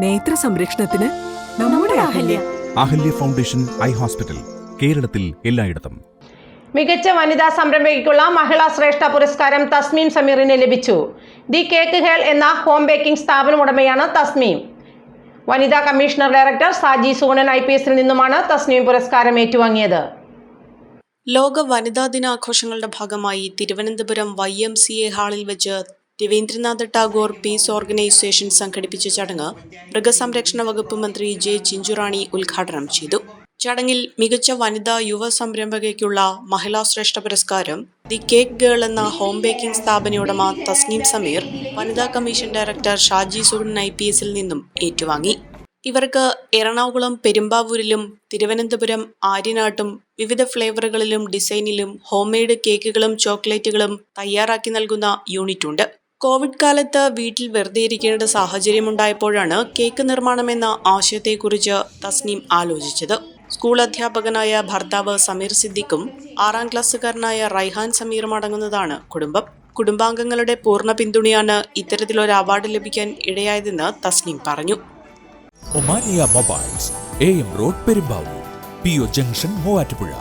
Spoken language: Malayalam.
നേത്ര സംരക്ഷണത്തിന് നമ്മുടെ Ahalya. Ahalya. Foundation eye hospital കേരളത്തിൽ എല്ലായിടത്തും. മികച്ച വനിതാ സംരംഭകയ്ക്കുള്ള മഹിളാ ശ്രേഷ്ഠ പുരസ്കാരം തസ്മീം സമീറിന് ലഭിച്ചു. ദി കേക്ക് ഹേൾ എന്ന ഹോം ബേക്കിംഗ് സ്ഥാപനം ഉടമയാണ് തസ്മീം. വനിതാ commissioner director Saji Soonan I P എസിൽ നിന്നുമാണ് തസ്മീം പുരസ്കാരം ഏറ്റുവാങ്ങിയത്. ലോക വനിതാ ദിനാഘോഷങ്ങളുടെ ഭാഗമായി Thiruvananthapuram Y M C A ഹാളിൽ വെച്ച് രവീന്ദ്രനാഥ് ടാഗോർ പീസ് ഓർഗനൈസേഷൻ സംഘടിപ്പിച്ച ചടങ്ങ് മൃഗസംരക്ഷണ വകുപ്പ് മന്ത്രി ജെ ചിഞ്ചുറാണി ഉദ്ഘാടനം ചെയ്തു. ചടങ്ങിൽ മികച്ച വനിതാ യുവ സംരംഭകയ്ക്കുള്ള മഹിളാ ശ്രേഷ്ഠ പുരസ്കാരം ദി കേക്ക് ഗേൾ എന്ന ഹോം ബേക്കിംഗ് സ്ഥാപന ഉടമ തസ്നീം സമീർ വനിതാ commission director Shaji Sugun I P എസിൽ നിന്നും ഏറ്റുവാങ്ങി. ഇവർക്ക് എറണാകുളം പെരുമ്പാവൂരിലും തിരുവനന്തപുരം ആര്യനാട്ടും വിവിധ ഫ്ലേവറുകളിലും ഡിസൈനിലും ഹോംമെയ്ഡ് കേക്കുകളും ചോക്ലേറ്റുകളും തയ്യാറാക്കി നൽകുന്ന യൂണിറ്റ് ഉണ്ട് കോവിഡ് കാലത്ത് വീട്ടിൽ വെറുതെ ഇരിക്കേണ്ട സാഹചര്യമുണ്ടായപ്പോഴാണ് കേക്ക് നിർമ്മാണം എന്ന ആശയത്തെക്കുറിച്ച് തസ്നീം ആലോചിച്ചത്. സ്കൂൾ അധ്യാപകനായ ഭർത്താവ് സമീർ സിദ്ദിഖും ആറാം ക്ലാസ്സുകാരനായ റൈഹാൻ സമീറും അടങ്ങുന്നതാണ് കുടുംബം. കുടുംബാംഗങ്ങളുടെ പൂർണ പിന്തുണയാണ് ഇത്തരത്തിലൊരു അവാർഡ് ലഭിക്കാൻ ഇടയായതെന്ന് തസ്നീം പറഞ്ഞു. Omania mobiles A M road Perumbavoor P O junction Muvattupuzha.